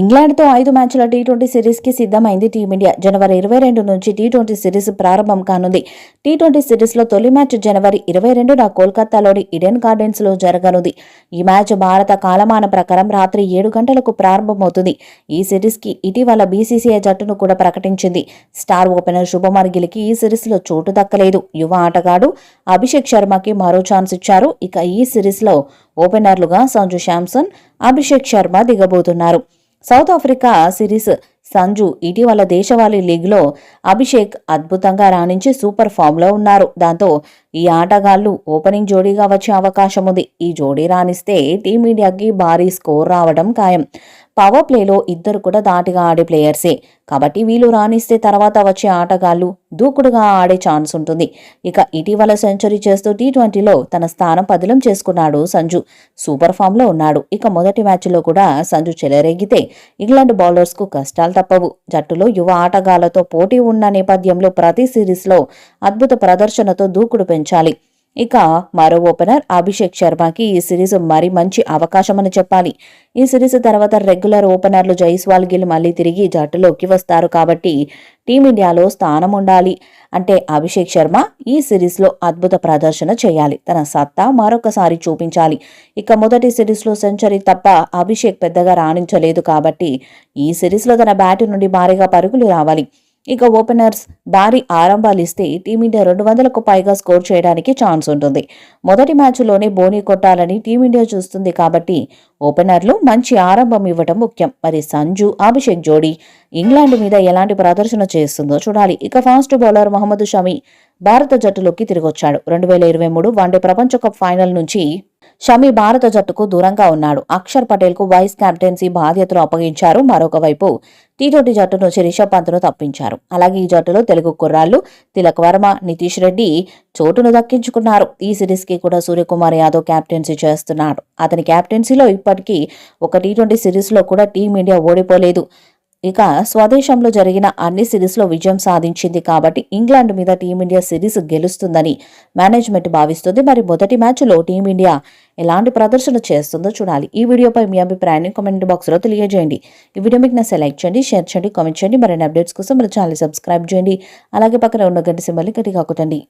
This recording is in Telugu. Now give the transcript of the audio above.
ఇంగ్లాండ్తో ఐదు మ్యాచ్ల టీ ట్వంటీ సిరీస్కి సిద్ధమైంది టీమిండియా. జనవరి ఇరవై రెండు నుంచి టీ ట్వంటీ సిరీస్ ప్రారంభం కానుంది. టీ ట్వంటీ సిరీస్లో తొలి మ్యాచ్ జనవరి ఇరవై రెండున కోల్కతాలోని ఇడెన్ గార్డెన్స్లో జరగనుంది. ఈ మ్యాచ్ భారత కాలమాన ప్రకారం రాత్రి ఏడు గంటలకు ప్రారంభమవుతుంది. ఈ సిరీస్కి ఇటీవల బీసీసీఐ జట్టును కూడా ప్రకటించింది. స్టార్ ఓపెనర్ శుభమన్ గిలికి ఈ సిరీస్లో చోటు దక్కలేదు. యువ ఆటగాడు అభిషేక్ శర్మకి మరో ఛాన్స్ ఇచ్చారు. ఇక ఈ సిరీస్లో ఓపెనర్లుగా సంజు శాంసన్ అభిషేక్ శర్మ దిగబోతున్నారు. South Africa series సంజు ఇటీవల దేశవాళీ లీగ్లో అభిషేక్ అద్భుతంగా రాణించి సూపర్ ఫామ్లో ఉన్నారు. దాంతో ఈ ఆటగాళ్ళు ఓపెనింగ్ జోడీగా వచ్చే అవకాశం ఉంది. ఈ జోడీ రాణిస్తే టీమిండియాకి భారీ స్కోర్ రావడం ఖాయం. పవర్ ప్లేలో ఇద్దరు కూడా దాటిగా ఆడే ప్లేయర్సే. కాబట్టి వీళ్ళు రాణిస్తే తర్వాత వచ్చే ఆటగాళ్ళు దూకుడుగా ఆడే ఛాన్స్ ఉంటుంది. ఇక ఇటీవల సెంచరీ చేస్తూ టీ ట్వంటీలో తన స్థానం పదిలం చేసుకున్నాడు సంజు. సూపర్ ఫామ్లో ఉన్నాడు. ఇక మొదటి మ్యాచ్లో కూడా సంజు చెలరేగితే ఇంగ్లాండ్ బౌలర్స్కు కష్టాలు తప్పవు. జట్టులో యువ ఆటగాళ్ళతో పోటీ ఉన్న నేపథ్యంలో ప్రతి సిరీస్లో అద్భుత ప్రదర్శనతో దూకుడు పెంచాలి. ఇక మరో ఓపెనర్ అభిషేక్ శర్మకి ఈ సిరీస్ మరి మంచి అవకాశమని చెప్పాలి. ఈ సిరీస్ తర్వాత రెగ్యులర్ ఓపెనర్లు జైస్వాల్ గిల్ మళ్ళీ తిరిగి జట్టులోకి వస్తారు కాబట్టి టీమిండియాలో స్థానం ఉండాలి. అంటే అభిషేక్ శర్మ ఈ సిరీస్లో అద్భుత ప్రదర్శన చేయాలి. తన సత్తా మరొకసారి చూపించాలి. ఇక మొదటి సిరీస్లో సెంచరీ తప్ప అభిషేక్ పెద్దగా రాణించలేదు కాబట్టి ఈ సిరీస్లో తన బ్యాటు నుండి భారీగా పరుగులు రావాలి. ఇక ఓపెనర్స్ భారీ ఆరంభాలు ఇస్తే టీమిండియా రెండు వందలకు పైగా స్కోర్ చేయడానికి ఛాన్స్ ఉంటుంది. మొదటి మ్యాచ్లోనే బోనీ కొట్టాలని టీమిండియా చూస్తుంది కాబట్టి ఓపెనర్లు మంచి ఆరంభం ఇవ్వటం ముఖ్యం. మరి సంజు అభిషేక్ జోడీ ఇంగ్లాండ్ మీద ఎలాంటి ప్రదర్శన చేస్తుందో చూడాలి. ఇక ఫాస్ట్ బౌలర్ మహమ్మద్ షమి భారత జట్టులోకి తిరిగొచ్చాడు. రెండు వేల ఇరవై మూడు వన్డే ప్రపంచ కప్ ఫైనల్ నుంచి షమి భారత జట్టుకు దూరంగా ఉన్నాడు. అక్షర్ పటేల్కు వైస్ కెప్టెన్సీ బాధ్యతలు అప్పగించారు. మరొకవైపు టీ ట్వంటీ జట్టు నుంచి రిషబ్ పంత్ను తప్పించారు. అలాగే ఈ జట్టులో తెలుగు కుర్రాళ్ళు తిలక్ వర్మ నితీష్ రెడ్డి చోటును దక్కించుకున్నారు. ఈ సిరీస్కి కూడా సూర్యకుమార్ యాదవ్ కెప్టెన్సీ చేస్తున్నాడు. అతని కెప్టెన్సీలో ఇప్పటికీ ఒక టీ ట్వంటీ సిరీస్లో కూడా టీమిండియా ఓడిపోలేదు. ఇక స్వదేశంలో జరిగిన అన్ని సిరీస్లో విజయం సాధించింది కాబట్టి ఇంగ్లాండ్ మీద టీమిండియా సిరీస్ గెలుస్తుందని మేనేజ్మెంట్ భావిస్తుంది. మరి మొదటి మ్యాచ్లో టీమిండియా ఎలాంటి ప్రదర్శన చేస్తుందో చూడాలి. ఈ వీడియోపై మీ అభిప్రాయాన్ని కామెంట్ బాక్స్లో తెలియజేయండి. ఈ వీడియో మీకు నచ్చ లైక్ చేయండి షేర్ చేయండి కామెంట్ చేయండి. మరిన్ని అప్డేట్స్ కోసం మన ఛానల్ సబ్స్క్రైబ్ చేయండి. అలాగే పక్కన ఉన్న గంట సింబల్ని గట్టిగా కొట్టండి.